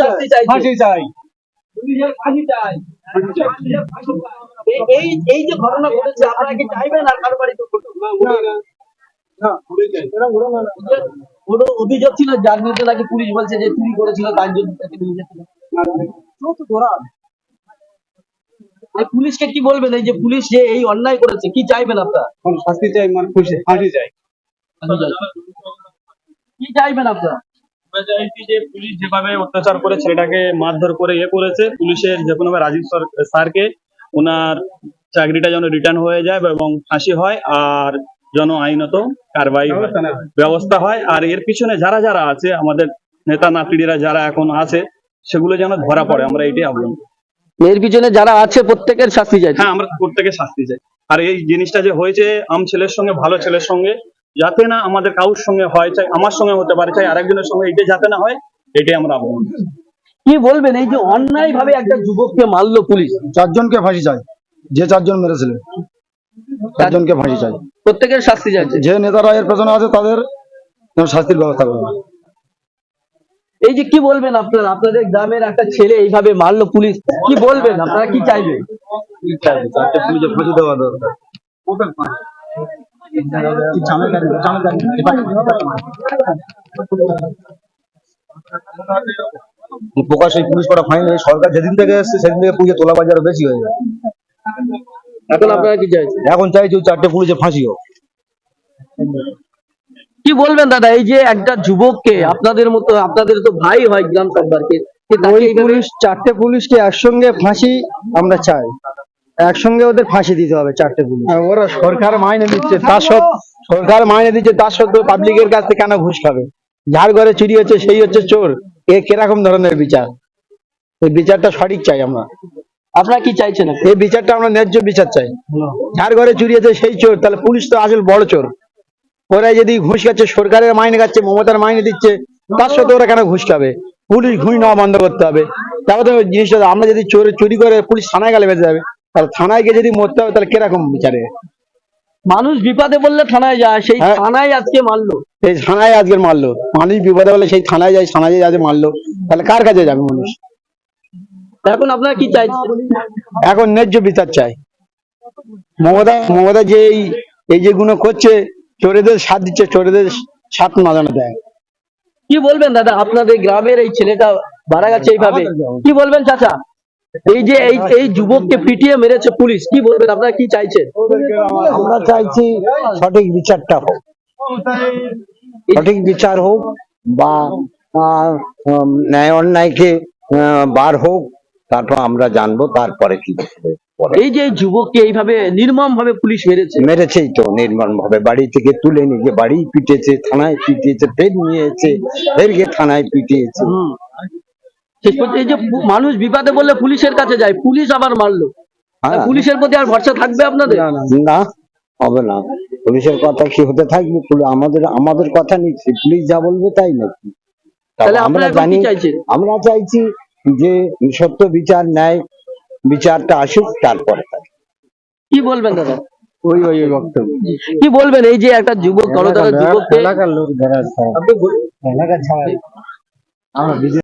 শাস্তি ফাঁসি চাই। পুলিশের ফাঁসি চাই। এই- এই এই যে ঘটনা ঘটেছে আপনারা কি চাইবেন আর কারও বাড়িতে অভিযোগ ছিল? যার বিরুদ্ধে নাকি পুলিশ বলছে যে চুরি করেছিল তার জন্য তাকে নিয়ে যেতে পুলিশকে কি বলবেন? এই যে পুলিশ যে এই অন্যায় করেছে কি চাইবেন আপনারা? শাস্তি চাই মানে খুশি ফাঁসি চাই। কি চাইবেন আপনারা? চাইছি যে পুলিশ যেভাবে অত্যাচার করে ছেলেটাকে মারধর করে ইয়ে করেছে পুলিশের যে কোনো রাজীব সর- স্যারকে ওনার চাকরিটা যেন রিটার্ন হয়ে যায় এবং ফাঁসি হয় আর যেন আইনত কারবাই ব্যবস্থা হয়। আর এর পিছনে যারা যারা আছে আমাদের নেতা নাতড়িরা যারা এখন আছে সেগুলো যেন ধরা পড়ে। আমরা এটাই আবেদন করি। এর পিছনে যারা আছে প্রত্যেকের শাস্তি চাই। হ্যাঁ আমরা প্রত্যেকের শাস্তি চাই। আর এই জিনিসটা যে হয়েছে আম ছেলের সঙ্গে ভালো ছেলের সঙ্গে যাতে না আমাদের কারোর সঙ্গে হয় চাই আমার সঙ্গে হতে পারে চাই আরেকজনের সঙ্গে এটা যাতে না হয় এটাই আমরা আবেদন কি বলবেন এই যে অন্যায় ভাবে একটা যুবককে মারলো পুলিশ? চারজনকে ফাঁসি চাই যে চারজন মেরেছিল চারজনকে ফাঁসি চাই। প্রত্যেকের শাস্তি চাইছে। যে নেতারা এর পেছনে আছে তাদের শাস্তির ব্যবস্থা করবে এই যে কি বলবেন আপনারা? আপনাদের গ্রামের একটা ছেলে এইভাবে মারলো পুলিশ কি বলবেন? আপনারা কি চাইবেন? চারটে পুলিশে ফাঁসি দেওয়া দরকার। প্রকাশ এই পুলিশ করা ফাইন সরকার যেদিন থেকে এসছে সেদিন থেকে পুজো তোলা বাজার বেশি হয়ে যায় এখন আপনারা কি চাইছেন? এখন চাইছি চারটে পুলিশে ফাঁসি হোক। কি বলবেন দাদা এই যে একটা যুবককে আপনাদের মতো আপনাদের তো ভাই হয় গ্রাম সরকারকে পুলিশ চারটে পুলিশকে একসঙ্গে ফাঁসি আমরা চাই। একসঙ্গে ওদের ফাঁসি দিতে হবে চারটে পুলিশ। ওরা সরকার মাইনে দিচ্ছে তার সত্ত্বেও সরকার মাইনে দিচ্ছে তার সত্ত্বেও পাবলিকের কাছ থেকে কেন ঘুষ খাবে? যার ঘরে চুরি হচ্ছে সেই হচ্ছে চোর। এ কীরকম ধরনের বিচার? এই বিচারটা সঠিক চাই আমরা। আপনারা কি চাইছেন এই বিচারটা আমরা ন্যায্য বিচার চাই। যার ঘরে চুরি হচ্ছে সেই চোর। তাহলে পুলিশ তো আসল বড় চোর। ওরা যদি ঘুষ খাচ্ছে সরকারের মাইনে খাচ্ছে মমতার মাইনে দিচ্ছে তার সাথে ওরা কেন ঘুষ খাবে? পুলিশ ঘুষ নেওয়া বন্ধ করতে হবে। তারপরে তো জিনিসটা আমরা যদি চোর চুরি করে পুলিশ থানায় গেলে বেঁচে যাবে তাহলে থানায় গিয়ে যদি মরতে হবে তাহলে কীরকম বিচারে? মানুষ বিপদে বললে থানায় যায় সেই হ্যাঁ। থানায় আজকে মারলো। এই থানায় আজকে মারলো। মানুষ বিপদে বলে সেই থানায় যায় থানায় যায় মারলো। তাহলে কার কাছে যাবে মানুষ? এখন আপনারা কি চাইছেন এখন ন্যায্য বিচার চাই। মমতা মমতা যে এই এই যেগুলো করছে চোরেদের সাথ দিচ্ছে চোরেদের সাথ মাজানো দেয়। কি বলবেন দাদা? আপনাদের গ্রামের এই ছেলেটা মারা গেছে এইভাবে। কি বলবেন চাচা? এই যে এই এই যুবককে পিটিয়ে মেরেছে পুলিশ কি বলবেন? আপনারা কি চাইছেন? আমরা চাইছি সঠিক বিচারটা হোক। সঠিক বিচার হোক বা ন্যায় অন্যায়কে বার হোক তারপর আমরা জানব তারপরে কি এই যে যুবককে এইভাবে নির্মম ভাবে পুলিশ মেরেছে? মেরেছেই তো নির্মম ভাবে বাড়ি থেকে তুলে নিয়ে গিয়ে বাড়ি পিটেছে থানায় পিটিয়েছে ফের নিয়েছে ফের গিয়ে থানায় পিটিয়েছে। শেষ পর্যন্ত এই যে মানুষ বিপদে বললে পুলিশের কাছে যায় পুলিশ আবার মারলো। হ্যাঁ। পুলিশের প্রতি আর ভরসা থাকবে আপনাদের? না হবে না। পুলিশের কথা কি হতে থাকবে? আমাদের আমাদের কথা নিচ্ছে পুলিশ যা বলবে তাই নাকি? তাহলে আমরা জানি আমরা চাইছি যে সত্য বিচার ন্যায় বিচারটা আসুক তারপরে কি বলবেন দাদা? ওই ওই বক্তব্য। কি বলবেন? এই যে একটা যুবক গণতান্ত্রিক যুবককে এলাকার লোক ছাড়া আমরা